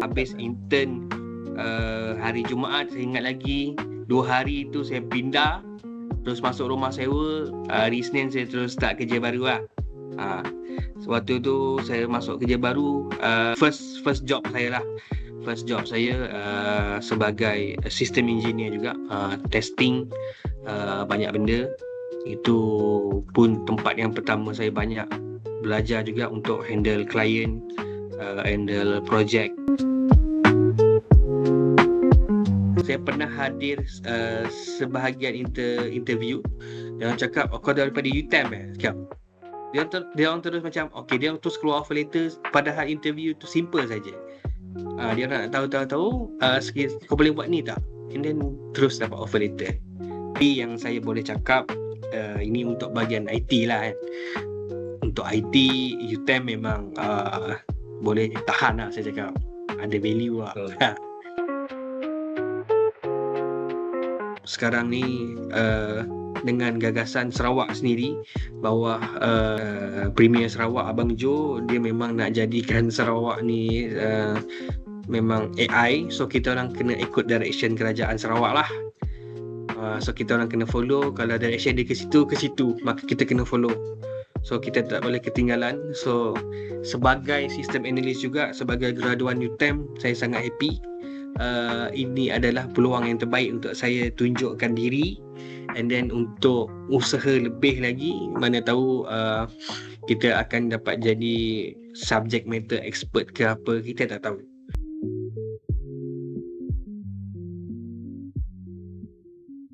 habis intern uh, hari Jumaat saya ingat lagi dua hari tu saya pindah terus masuk rumah sewa uh, hari Senin saya terus start kerja baru lah. Uh, waktu tu saya masuk kerja baru uh, first first job saya lah. First job saya uh, sebagai system engineer juga. Uh, testing uh, banyak benda. Itu pun tempat yang pertama saya banyak belajar juga untuk handle client uh, handle project saya pernah hadir uh, sebahagian inter, interview. Dia orang cakap oh, kau daripada UTM eh? Cakap dia ter, dia orang terus macam okay dia terus keluar offer letter padahal interview tu simple saja. Uh, dia nak tahu tahu tahu uh, kau boleh buat ni tak? And then terus dapat offer letter. Tapi yang saya boleh cakap uh, ini untuk bahagian IT lah kan untuk IT UTM memang uh, boleh tahan lah saya cakap. Ada value lah sekarang ni uh, dengan gagasan Sarawak sendiri bawah uh, Premier Sarawak Abang Jo dia memang nak jadikan Sarawak ni uh, memang AI so kita orang kena ikut direction kerajaan Sarawak lah. Uh, so kita orang kena follow. Kalau direction dia ke situ ke situ maka kita kena follow. So kita tak boleh ketinggalan. So sebagai sistem analis juga sebagai graduan UTEM saya sangat happy uh, ini adalah peluang yang terbaik untuk saya tunjukkan diri. And then untuk usaha lebih lagi mana tahu uh, kita akan dapat jadi subject matter expert ke apa kita tak tahu